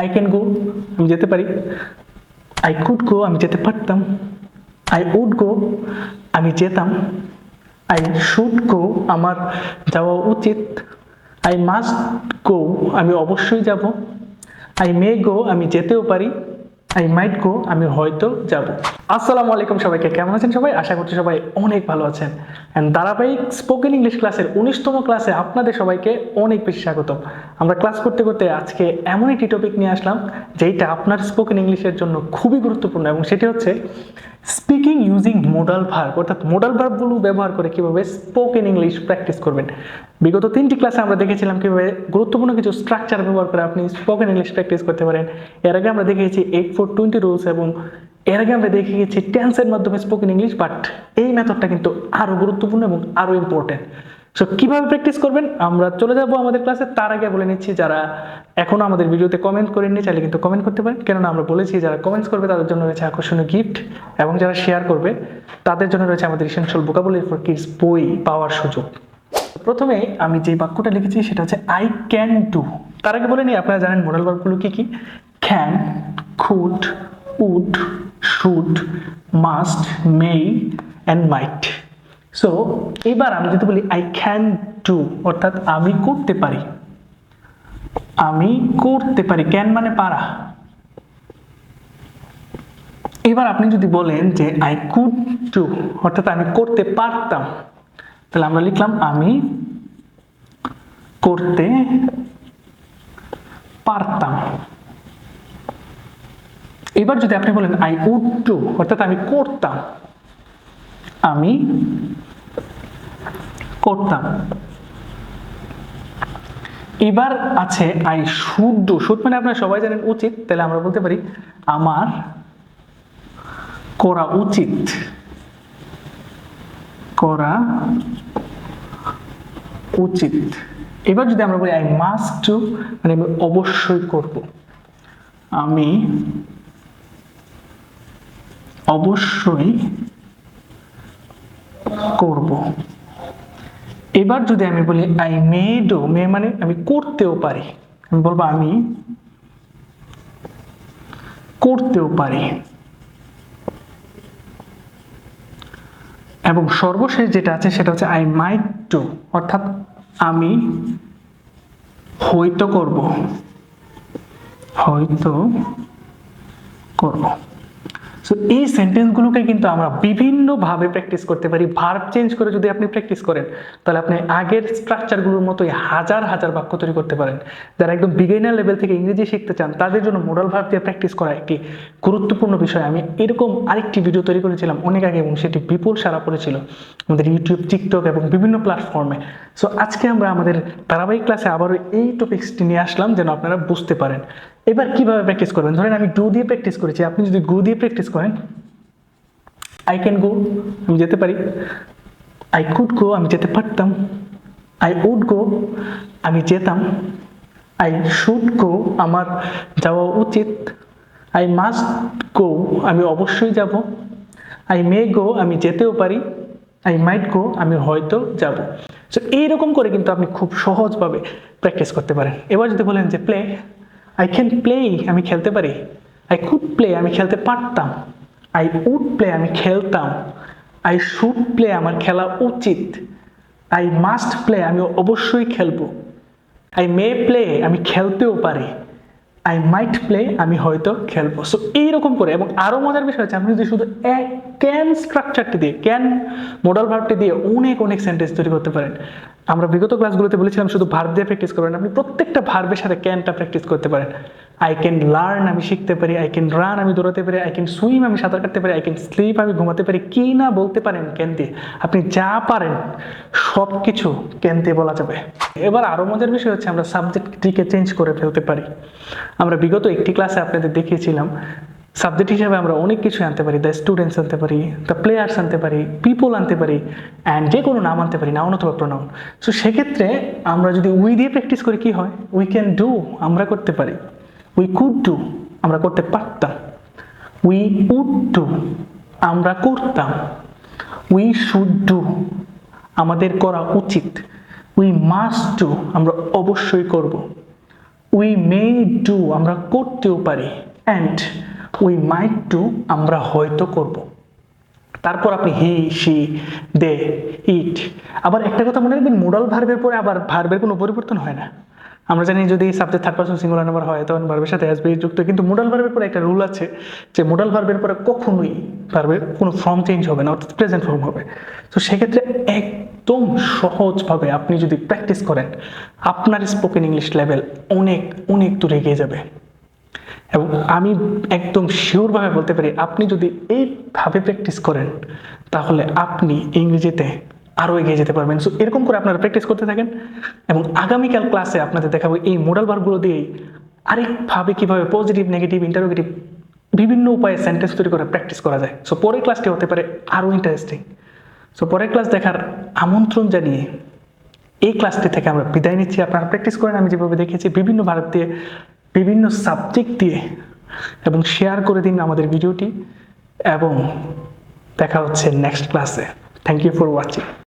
I can go আমি যেতে পারি। আই কুড গো আমি যেতে পারতাম। আই উড গো আমি যেতাম। আই শুড গো আমার যাওয়া উচিত। আই মাস্ট গো আমি অবশ্যই যাব। আই মে গো আমি যেতেও পারি। আই মাইট গো আমি হয়তো যাব। আসসালামু আলাইকুম সবাইকে, কেমন আছেন সবাই? আশা করছি সবাই অনেক ভালো আছেন। অ্যান্ড ধারাবাহিক স্পোকেন ইংলিশ ক্লাসের উনিশতম ক্লাসে আপনাদের সবাইকে অনেক বেশি স্বাগতম আমরা ক্লাস করতে করতে আজকে এমন একটি টপিক নিয়ে আসলাম, যেইটা আপনার স্পোকেন ইংলিশের জন্য খুবই গুরুত্বপূর্ণ, এবং সেটি হচ্ছে স্পিকিং ইউজিং মোডাল ভার্ব অর্থাৎ মোডাল ভার্বগুলো ব্যবহার করে কীভাবে স্পোকেন ইংলিশ প্র্যাকটিস করবেন। বিগত তিনটি ক্লাসে আমরা দেখেছিলাম কীভাবে গুরুত্বপূর্ণ কিছু স্ট্রাকচার ব্যবহার করে আপনি স্পোকেন ইংলিশ প্র্যাকটিস করতে পারেন। এর আগে আমরা দেখেছি এইট ফোর টোয়েন্টি রুলস এবং এর আগে আমরা দেখে গেছি টেন্সের মাধ্যমে স্পোকেন ইংলিশ বাট এই মেথডটা কিন্তু আরও গুরুত্বপূর্ণ এবং আরও ইম্পর্টেন্ট সো কীভাবে প্র্যাকটিস করবেন? আমরা চলে যাব আমাদের ক্লাসে তার আগে বলে নিচ্ছি, যারা এখনও আমাদের ভিডিওতে কমেন্ট করেননি, চাইলে কিন্তু কমেন্ট করতে পারেন। কেননা আমরা বলেছি, যারা কমেন্টস করবে, তাদের জন্য রয়েছে আকর্ষণীয় গিফট এবং যারা শেয়ার করবে, তাদের জন্য রয়েছে আমাদের ইসেনশিয়াল বোকাবুলারি ফর কিডস বই পাওয়ার সুযোগ। প্রথমে আমি যে বাক্যটা লিখেছি, সেটা হচ্ছে আই ক্যান ডু তার আগে বলে নিই, আপনারা জানেন মোডাল ভার্বগুলো কী কী? Can could would should must may and might so এবার আমি যদি বলি আই ক্যান ডু অর্থাৎ আমি করতে পারি। আমি করতে পারি ক্যান মানে পারা। এবার আপনি যদি বলেন যে আই কুড ডু অর্থাৎ আমি করতে পারতাম, তাহলে আমরা লিখলাম, আমি করতে পারতাম। এবার যদি আপনি বলেন আই উড টু অর্থাৎ আমি করতাম, আমি করতাম। এবার আছে আই ডু শুড মানে আপনারা সবাই জানেন উচিত, তাহলে আমরা বলতে পারি আমার করা উচিত। করা উচিত। এবার যদি আমরা বলি, আই মাস্ট টু মানে আমি অবশ্যই করব। আমি অবশ্যই করব। এবার যদি আমি বলি আই মে ডো মে মানে আমি করতেও পারি। আমি বলব, আমি করতেও পারি। এবং সর্বশেষ যেটা আছে, সেটা হচ্ছে আই মাইট টু অর্থাৎ আমি হয়তো করব। হয়তো করব। সো এই সেন্টেন্সগুলোকে কিন্তু আমরা বিভিন্নভাবে প্র্যাকটিস করতে পারি। ভার্ব চেঞ্জ করে যদি আপনি প্র্যাকটিস করেন, তাহলে আপনি আগের স্ট্রাকচারগুলোর মতোই হাজার হাজার বাক্য তৈরি করতে পারেন। যারা একদম বিগিনার লেভেল থেকে ইংরেজি শিখতে চান, তাদের জন্য মোডাল ভার্ব দিয়ে প্র্যাকটিস করা একটি গুরুত্বপূর্ণ বিষয়। আমি এরকম আরেকটি ভিডিও তৈরি করেছিলাম অনেক আগে এবং সেটি বিপুল সারা পড়েছিল আমাদের ইউটিউব টিকটক এবং বিভিন্ন প্ল্যাটফর্মে সো আজকে আমরা আমাদের ধারাবাহিক ক্লাসে আবারও এই টপিক্সটি নিয়ে আসলাম যেন আপনারা বুঝতে পারেন। এবার কীভাবে প্র্যাকটিস করবেন? ধরেন আমি ডু দিয়ে প্র্যাকটিস করেছি, আপনি যদি গু দিয়ে প্র্যাকটিস করেন আই ক্যান গো আমি যেতে পারি। আই কুড গো আমি যেতে পারতাম। আই উড গো আমি যেতাম। আই শুড গো আমার যাওয়া উচিত। আই মাস্ট গো আমি অবশ্যই যাব। আই মে গো আমি যেতেও পারি। আই মাইট গো আমি হয়তো যাব। সো এইরকম করে কিন্তু আপনি খুব সহজভাবে প্র্যাকটিস করতে পারেন। এবার যদি বলেন যে প্লে আই ক্যান প্লে আমি খেলতে পারি। আই কুড প্লে আমি খেলতে পারতাম। আই উড প্লে আমি খেলতাম। আই শুড প্লে আমার খেলা উচিত। আই মাস্ট প্লে আমি অবশ্যই খেলব। আই মে প্লে আমি খেলতেও পারি। আই মাইট প্লে আমি হয়তো খেলব। সো এইরকম করে। এবং আরও মজার বিষয় হচ্ছে, আমি যদি শুধু এক ক্যান স্ট্রাকচারটি দিয়ে ক্যান মোডাল ভার্বটি দিয়ে অনেক অনেক সেন্টেন্স তৈরি করতে পারেন, আমরা বিগত ক্লাসগুলোতে বলেছিলাম শুধু ভার্ব দিয়ে প্র্যাকটিস করবেন আপনি প্রত্যেকটা ভার্বের সাথে ক্যানটা প্র্যাকটিস করতে পারেন। আই ক্যান লার্ন আমি শিখতে পারি আই ক্যান রান আমি দৌড়াতে পারি আই ক্যান সুইম আমি সাঁতার কাটতে পারি আই ক্যান স্লিপ আমি ঘুমাতে পারি। কি না বলতে পারেন ক্যান দিয়ে আপনি যা পারেন সব কিছু ক্যান দিয়ে বলা যাবে। এবার আরও মজার বিষয় হচ্ছে, আমরা সাবজেক্টটিকে চেঞ্জ করে ফেলতে পারি। আমরা বিগত একটি ক্লাসে আপনাদের দেখিয়েছিলাম সাবজেক্ট হিসাবে আমরা অনেক কিছু আনতে পারি। দ্য স্টুডেন্টস আনতে পারি দ্য প্লেয়ার্স আনতে পারি পিপল আনতে পারি অ্যান্ড যে কোনো নাম আনতে পারি নাউন অথবা প্রোনাউন সো সেক্ষেত্রে আমরা যদি উই দিয়ে প্র্যাকটিস করি, কি হয়? উই ক্যান ডু আমরা করতে পারি। উই কুড ডু আমরা করতে পারতাম। উই উড ডু আমরা করতাম। উই শুড ডু আমাদের করা উচিত। উই মাস্ট ডু আমরা অবশ্যই করব। উই মে ডু আমরা করতেও পারি। অ্যান্ড উই মাইট ডু আমরা হয়তো করব। তারপর আপনি হি সি দে ইট আবার একটা কথা মনে রাখবেন মোডাল ভার্বের পরে আবার ভার্বের কোনো পরিবর্তন হয় না। আমরা জানি যদি subject third person singular number হয়, তখন ভার্বের সাথে অ্যাসবি যুক্ত। কিন্তু মোডাল ভার্বের পরে একটা রুল আছে যে মোডাল ভার্বের পরে কখনোই ভার্বের কোনো ফর্ম চেঞ্জ হবে না, অর্থাৎ প্রেজেন্ট ফর্ম হবে। তো সেক্ষেত্রে একদম সহজভাবে আপনি যদি প্র্যাকটিস করেন, আপনার স্পোকেন ইংলিশ লেভেল অনেক অনেক দূরে এগিয়ে যাবে। এবং আমি একদম শিওরভাবে বলতে পারি, আপনি যদি এইভাবে প্র্যাকটিস করেন, তাহলে আপনি ইংরেজিতে আরও এগিয়ে যেতে পারবেন। সো এরকম করে আপনারা প্র্যাকটিস করতে থাকেন এবং আগামীকাল ক্লাসে আপনাদের দেখাবো এই মোডাল ভার্বগুলো দিয়েই আরেকভাবে কীভাবে পজিটিভ নেগেটিভ ইন্টারোগেটিভ বিভিন্ন উপায়ে সেন্টেন্স তৈরি করে প্র্যাকটিস করা যায়। সো পরের ক্লাসটি হতে পারে আরও ইন্টারেস্টিং সো পরের ক্লাস দেখার আমন্ত্রণ জানিয়ে এই ক্লাসটি থেকে আমরা বিদায় নিচ্ছি। আপনারা প্র্যাকটিস করেন, আমি যেভাবে দেখেছি বিভিন্ন ভারত দিয়ে, বিভিন্ন সাবজেক্ট দিয়ে এবং শেয়ার করে দিন আমাদের ভিডিওটি এবং দেখা হচ্ছে নেক্সট ক্লাসে থ্যাংক ইউ ফর ওয়াচিং